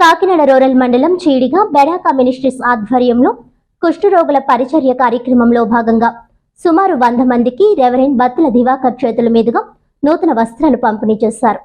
Kakinada rural మండలం చీడిగా బెడా కమ్యూనిస్టిస్ ఆధ్వర్యంలో కుష్ఠరోగుల పరిచర్య కార్యక్రమంలో భాగంగా సుమారు వంద మందికి రెవరెండ్ బత్తుల దివాకర్ చేతుల మీదుగా నూతన వస్త్రాలు పంపిణీ చేశారు.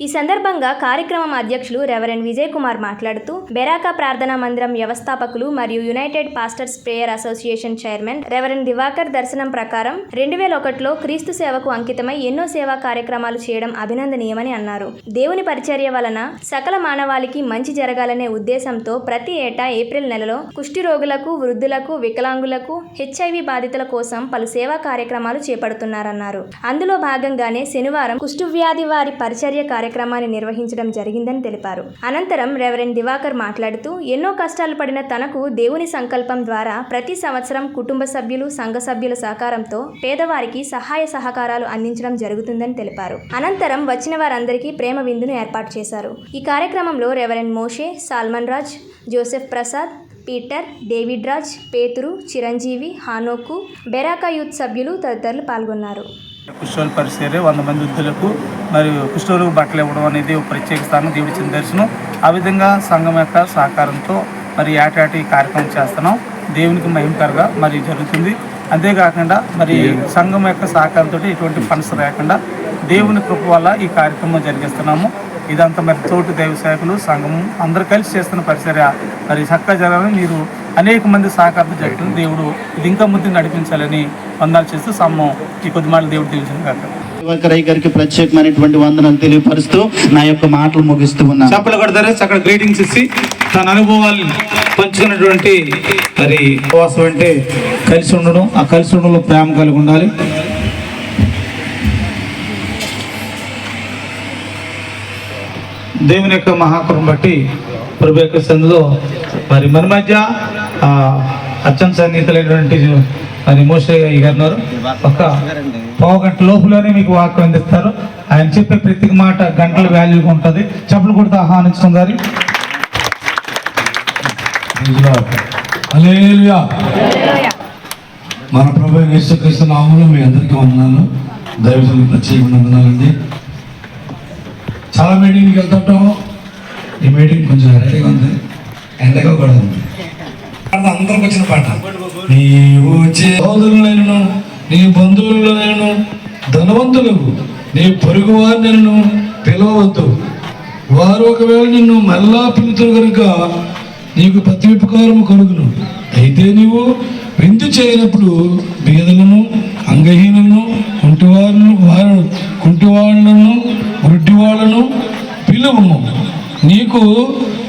ఈ సందర్భంగా కార్యక్రమం అధ్యక్షులు రెవరెండ్ విజయ్ కుమార్ మాట్లాడుతూ బెరాకా ప్రార్థనా మందిరం వ్యవస్థాపకులు మరియు united pastors prayer association chairman reverend Divakar దర్శనం ప్రకారం రెండు వేల ఒకటిలో క్రీస్తు సేవకు అంకితమై ఎన్నో సేవా కార్యక్రమాలు చేయడం అభినందనీయమని అన్నారు. దేవుని పరిచర్య వలన సకల మానవాళికి మంచి జరగాలనే ఉద్దేశంతో ప్రతి ఏటా ఏప్రిల్ నెలలో కుష్టి రోగులకు వృద్ధులకు వికలాంగులకు హెచ్ఐవి బాధితుల కోసం పలు సేవా కార్యక్రమాలు చేపడుతున్నారన్నారు. అందులో భాగంగానే శనివారం కుష్ఠువ్యాధి వారి పరిచర్య కార్యక్రమాన్ని నిర్వహించడం జరిగిందని తెలిపారు. అనంతరం రెవరెండ్ దివాకర్ మాట్లాడుతూ ఎన్నో కష్టాలు పడిన తనకు దేవుని సంకల్పం ద్వారా ప్రతి సంవత్సరం కుటుంబ సభ్యులు సంఘ సభ్యుల సహకారంతో పేదవారికి సహాయ సహకారాలు అందించడం జరుగుతుందని తెలిపారు. అనంతరం వచ్చిన వారందరికీ ప్రేమ విందును ఏర్పాటు చేశారు. ఈ కార్యక్రమంలో reverend Moshe Salman Raj Joseph Prasad Peter David Raj Pethuru Chiranjeevi Hanoku Beracah youth సభ్యులు తదితరులు పాల్గొన్నారు. కుష్ఠరోగుల పరిచర్య వంద మంది వృద్ధులకు మరియు కుష్ఠరోగు బట్టలు ఇవ్వడం అనేది ఒక ప్రత్యేక స్థానం దేవుడి ఇచ్చిన దర్శనం ఆ విధంగా సంఘం యొక్క సహకారంతో మరి ఏటాటి ఈ కార్యక్రమం చేస్తున్నాం. దేవునికి మహిమకరగా మరి జరుగుతుంది. అంతేకాకుండా మరి సంఘం యొక్క సహకారంతో ఎటువంటి ఫండ్స్ లేకుండా దేవుని కృప వల్ల ఈ కార్యక్రమం జరిగిస్తున్నాము. ఇదంతా మరి తోటి దైవ సేవకులు సంఘం అందరూ కలిసి చేస్తున్న పరిచర్య మరి చక్కగా జరగాలని మీరు అనేక మంది సహకారం జరుగుతుంది దేవుడు ఇది ఇంకా ముందు నడిపించాలని వందాలు చేస్తూ సమ్మం ఈ కొద్ది మాటలు దేవుడు తెలిసిన కాక. దివాకరయ్య గారికి ప్రత్యేకమైనటువంటి వందనాలు తెలియపరుస్తూ నా యొక్క మాటలు ముగిస్తూ ఉన్నాను. చప్పలు కొడతారు? అక్కడ గ్రీటింగ్స్ ఇచ్చి తన అనుభవాలు పంచుకున్నటువంటి మరి ఉపవాసం అంటే కలిసి ఉండడం ఆ కలిసి ఉండడంలో ప్రేమ కలిగి ఉండాలి. దేవుని యొక్క మహాకృపను బట్టి ప్రభు యొక్క సందులో మరి మన మధ్య ఆ, అత్యంత సన్నిహితులైనటువంటి మరి మోసే గారు ఒక పావు గంట లోపులోనే మీకు వాక్యం అందిస్తారు. ఆయన చెప్పే ప్రతి మాట గంటల వాల్యూగా ఉంటుంది. చెప్పులు కొడుతూ ఆహ్వానించడం గారి మన ప్రభు యేసుక్రీస్తు నామంలో మీ అందరికీ వందనాలు. దైవ ప్రత్యేకంగా వందనాలండి. చాలా మీటింగ్కి వెళ్తుంటాం ఈ మీటింగ్ కొంచెం రెడీగా ఉంది. ఎండగా కూడా ఉంది. అందరికి వచ్చిన పాట. నీవు సోదరులైనను నీ బంధువులైనను ధనవంతులకు నీ పొరుగు వారిని పిలవద్దు వారు ఒకవేళ నిన్ను మళ్ళా పిలుతురు కనుక నీకు ప్రత్యుపకారం కలుగును. అయితే నీవు విందు చేయనప్పుడు బీదలను అంగహీనులను కుంటివారును వారు కుంటివాళ్ళను పిలువము నీకు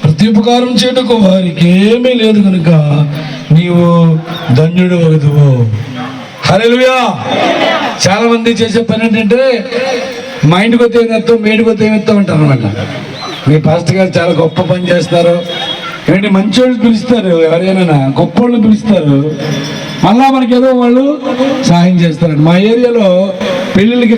ప్రత్యుపకారం చేయటకు వారికి ఏమీ లేదు కనుక నీవు ధన్యుడు వగదువు హరేలుయా చాలా మంది చేసే పని ఏంటంటే మా ఇంటికి వస్తే ఏం ఎత్తాం మీ ఇంటికి వస్తే అంటారు అనమాట. మీ పాస్టర్ గారు చాలా గొప్ప పని చేస్తారు. ఏంటి మంచి వాళ్ళు పిలుస్తారు ఎవరైనా గొప్ప వాళ్ళు పిలుస్తారు. మళ్ళా మనకి ఏదో వాళ్ళు సహాయం చేస్తారండి. మా ఏరియాలో పెళ్ళిళ్ళకి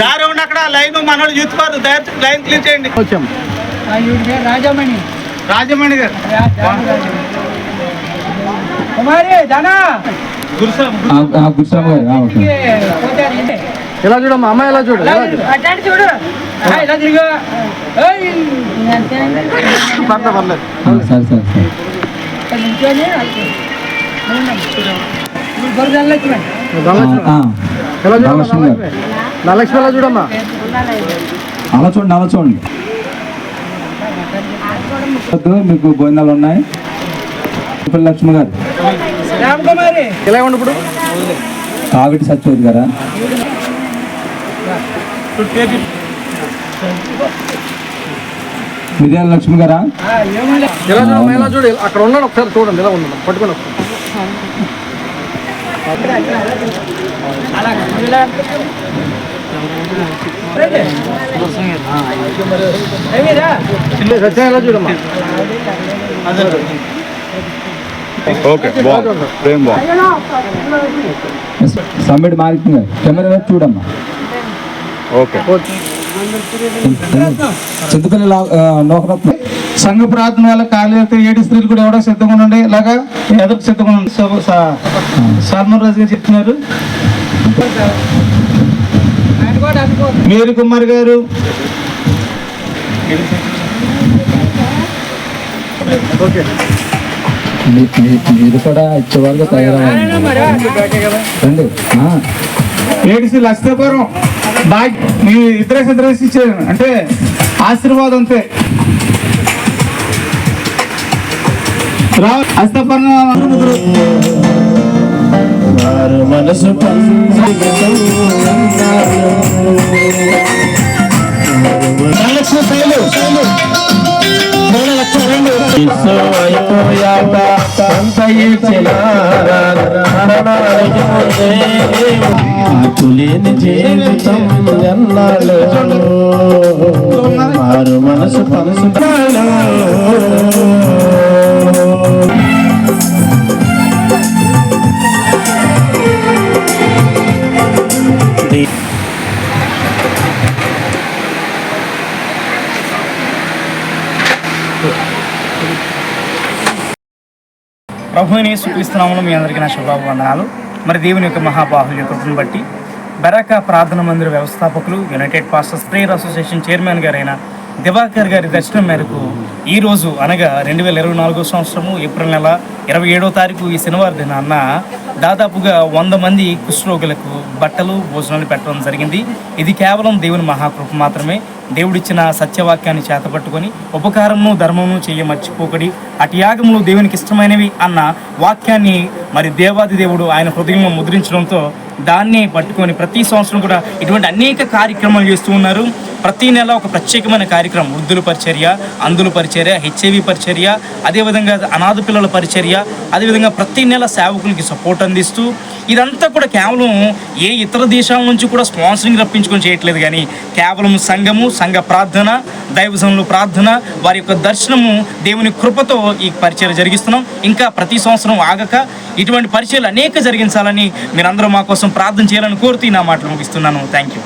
దారి ఉండి అక్కడ లైన్ మనోడు యూత్ పార్ లైన్ క్లీన్ చేయండి. వచ్చాం. రాజామణి. రాజమణి గారు. కుమారి ధనా గురుస్వామి గారు ఇలా చూడమ్మా? అమ్మాయి ఇలా చూడు? చూడు? ఆ, ఇలా తిరుగు. ఏయ్, పర్లేదు పర్లేదు సరే సరే ఎలా చూడమ్మా? అలా చూడండి అలా చూడండి. మీకు భోజనాలు ఉన్నాయి. ఇప్పుడు లక్ష్మి గారు. ఉండి ఇప్పుడు? కావిటి సత్యవతి గారా? మిర్యాల లక్ష్మి గారా? ఎలా చూడమ్మా? ఎలా చూడు? అక్కడ ఉన్నాడు ఒకసారి చూడండి ఎలా ఉన్నాడు? పట్టుకొని ఇలా ఓకే బాగుంది. ఫ్రేమ్ బాగుంది. సమ్మిట్ మార్కింగ్ కెమెరా చూడమ్మా. ఓకే. చింతపల్లి నోకరత్నం సంఘ ప్రార్థన వల్ల ఖాళీ అయితే ఏడు స్త్రీలు కూడా ఎవడో సిద్ధంగా ఉండండి. ఇలాగా ఎదురు సిద్ధంగా ఉండండి. సో- రాజు గారు చెప్తున్నారు. మేరీ కుమార్ గారు. మీరు కూడా ఇచ్చేవాళ్ళగా తయారవ్వాలి రండి. ఏడిసి లక్షపురం బాగ్ మీ ఇద్దరే ఇద్దరే ఇచ్చారు అంటే ఆశీర్వాదం అంతే. రా హస్తపురం మనసు శైలు మూడు రెండు లేని జీవితం ఎన్నాళ్ళు వారు మనసు మనసు ప్రభుని సుఖిస్తున్నాము మీ అందరికీ నా శుభాభివందనాలు. మరి దేవుని యొక్క మహాబాహుల్య కృపను బట్టి బెరాకా ప్రార్థన మందిర వ్యవస్థాపకులు united pastors prayer association chairman గారైన దివాకర్ గారి దర్శనం మేరకు ఈ రోజు అనగా రెండు వేల ఇరవై నాలుగో సంవత్సరము ఏప్రిల్ నెల ఇరవై ఏడో తారీఖు ఈ శనివారం దినాన్న దాదాపుగా వంద మంది కుష్ఠరోగులకు బట్టలు భోజనాలు పెట్టడం జరిగింది. ఇది కేవలం దేవుని మహాకృప మాత్రమే. దేవుడిచ్చిన సత్యవాక్యాన్ని చేతపట్టుకొని ఉపకారమును ధర్మమును చేయ మర్చిపోకడి అటు యాగములు దేవునికి ఇష్టమైనవి అన్న వాక్యాన్ని మరి దేవాది దేవుడు ఆయన హృదయంలో ముద్రించడంతో దాన్ని పట్టుకొని ప్రతి సంవత్సరం కూడా ఇటువంటి అనేక కార్యక్రమాలు చేస్తూ ఉన్నారు. ప్రతి నెల ఒక ప్రత్యేకమైన కార్యక్రమం వృద్ధుల పరిచర్య అందుల పరిచర్య హెచ్ఐవి పరిచర్య అదేవిధంగా అనాథ పిల్లల పరిచర్య అదేవిధంగా ప్రతి నెల సేవకులకి సపోర్ట్ అందిస్తూ ఇదంతా కూడా కేవలం ఏ ఇతర దేశాల నుంచి కూడా స్పాన్సరింగ్ రప్పించుకొని చేయట్లేదు కానీ కేవలం సంఘము సంఘ ప్రార్థన దైవజనులు ప్రార్థన వారి యొక్క దర్శనము దేవుని కృపతో ఈ పరిచయం జరిగిస్తున్నాం. ఇంకా ప్రతి సంవత్సరం ఆగక ఇటువంటి పరిచయాలు అనేక జరిగించాలని మీరందరూ మా కోసం ప్రార్థన చేయాలని కోరుతూ నా మాటలు ముగిస్తున్నాను. Thank you